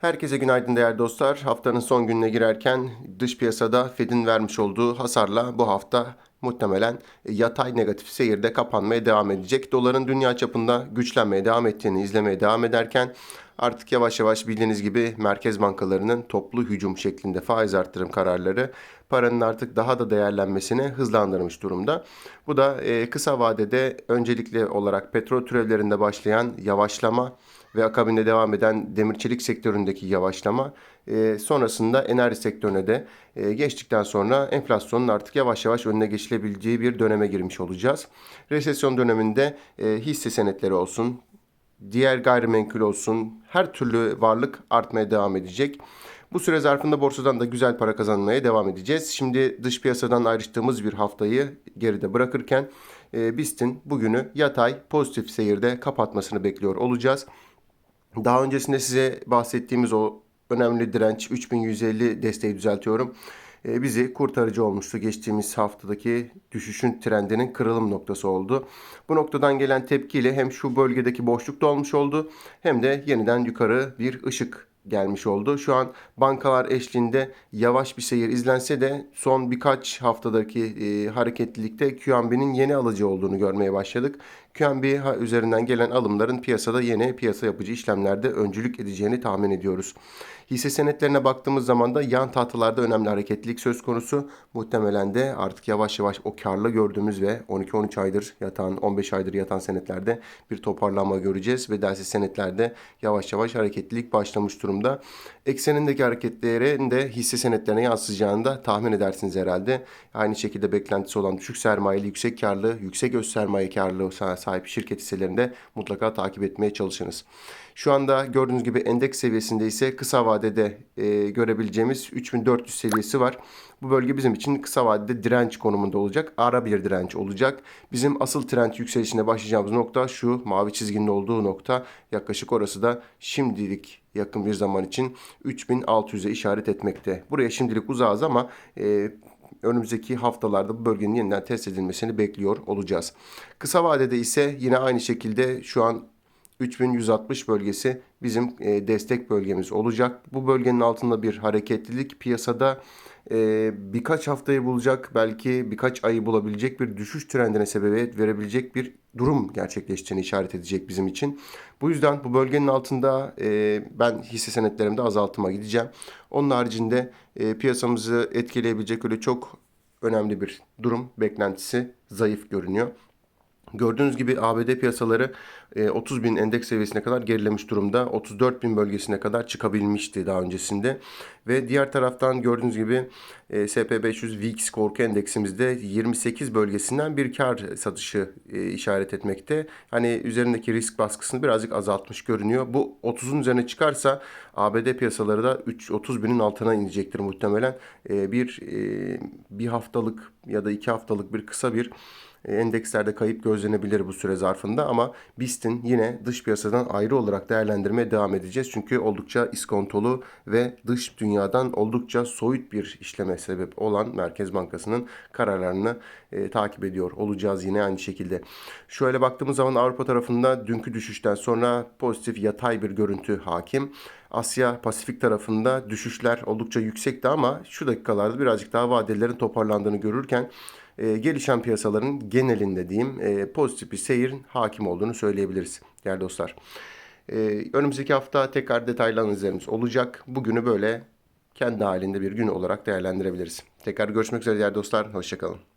Herkese günaydın değerli dostlar. Haftanın son gününe girerken dış piyasada Fed'in vermiş olduğu hasarla bu hafta muhtemelen yatay negatif seyirde kapanmaya devam edecek. Doların dünya çapında güçlenmeye devam ettiğini izlemeye devam ederken artık yavaş yavaş bildiğiniz gibi merkez bankalarının toplu hücum şeklinde faiz arttırım kararları paranın artık daha da değerlenmesine hızlandırmış durumda. Bu da e, kısa vadede öncelikli olarak petrol türevlerinde başlayan yavaşlama ve akabinde devam eden demir çelik sektöründeki yavaşlama e, sonrasında enerji sektörüne de e, geçtikten sonra enflasyonun artık yavaş yavaş önüne geçilebileceği bir döneme girmiş olacağız. Resesyon döneminde e, hisse senetleri olsun, diğer gayrimenkul olsun her türlü varlık artmaya devam edecek. Bu süre zarfında borsadan da güzel para kazanmaya devam edeceğiz. Şimdi dış piyasadan ayrıştığımız bir haftayı geride bırakırken e, BIST'in bugünü yatay pozitif seyirde kapatmasını bekliyor olacağız. Daha öncesinde size bahsettiğimiz o önemli direnç 3150 desteği düzeltiyorum. E, bizi kurtarıcı olmuştu. Geçtiğimiz haftadaki düşüşün trendinin kırılım noktası oldu. Bu noktadan gelen tepkiyle hem şu bölgedeki boşluk da olmuş oldu hem de yeniden yukarı bir ışık gelmiş oldu. Şu an bankalar eşliğinde yavaş bir seyir izlense de son birkaç haftadaki e, hareketlilikte QNB'nin yeni alıcı olduğunu görmeye başladık. QNB üzerinden gelen alımların piyasada yeni piyasa yapıcı işlemlerde öncülük edeceğini tahmin ediyoruz. Hisse senetlerine baktığımız zaman da yan tahtalarda önemli hareketlilik söz konusu. Muhtemelen de artık yavaş yavaş o karlı gördüğümüz ve 12-13 aydır yatan, 15 aydır yatan senetlerde bir toparlanma göreceğiz ve dersi senetlerde yavaş yavaş hareketlilik başlamış durumda. Eksenindeki hareketlerin de hisse senetlerine yansıyacağını da tahmin edersiniz herhalde. Aynı şekilde beklentisi olan düşük sermayeli, yüksek karlı, yüksek öz sermaye karlılığı sahip şirket hisselerinde mutlaka takip etmeye çalışınız. Şu anda gördüğünüz gibi endeks seviyesinde ise kısa vadede e, görebileceğimiz 3400 seviyesi var. Bu bölge bizim için kısa vadede direnç konumunda olacak. Ara bir direnç olacak. Bizim asıl trend yükselişine başlayacağımız nokta şu mavi çizginin olduğu nokta. Yaklaşık orası da şimdilik yakın bir zaman için 3600'e işaret etmekte. Buraya şimdilik uzağız ama e, önümüzdeki haftalarda bu bölgenin yeniden test edilmesini bekliyor olacağız. Kısa vadede ise yine aynı şekilde şu an 3160 bölgesi bizim e, destek bölgemiz olacak. Bu bölgenin altında bir hareketlilik piyasada e, birkaç haftayı bulacak, belki birkaç ayı bulabilecek bir düşüş trendine sebebiyet verebilecek bir durum gerçekleştiğini işaret edecek bizim için. Bu yüzden bu bölgenin altında e, ben hisse senetlerimde azaltıma gideceğim. Onun haricinde piyasamızı etkileyebilecek öyle çok önemli bir durum beklentisi zayıf görünüyor. Gördüğünüz gibi ABD piyasaları 30 e, bin endeks seviyesine kadar gerilemiş durumda. 34 bin bölgesine kadar çıkabilmişti daha öncesinde. Ve diğer taraftan gördüğünüz gibi e, SP500 VIX korku endeksimizde 28 bölgesinden bir kar satışı e, işaret etmekte. Hani üzerindeki risk baskısını birazcık azaltmış görünüyor. Bu 30'un üzerine çıkarsa ABD piyasaları da 3 30 binin altına inecektir muhtemelen. Bir bir haftalık ya da iki haftalık bir kısa bir endekslerde kayıp gözlenebilir bu süre zarfında ama BIST'in yine dış piyasadan ayrı olarak değerlendirmeye devam edeceğiz. Çünkü oldukça iskontolu ve dış dünyadan oldukça soyut bir işleme sebep olan Merkez Bankası'nın kararlarını e, takip ediyor olacağız yine aynı şekilde. Şöyle baktığımız zaman Avrupa tarafında dünkü düşüşten sonra pozitif yatay bir görüntü hakim. Asya Pasifik tarafında düşüşler oldukça yüksekti ama şu dakikalarda birazcık daha vadelerin toparlandığını görürken e, gelişen piyasaların genelinde diyeyim e, pozitif bir seyirin hakim olduğunu söyleyebiliriz değerli dostlar. E, önümüzdeki hafta tekrar detaylı analizlerimiz olacak. Bugünü böyle kendi halinde bir gün olarak değerlendirebiliriz. Tekrar görüşmek üzere değerli dostlar. Hoşçakalın.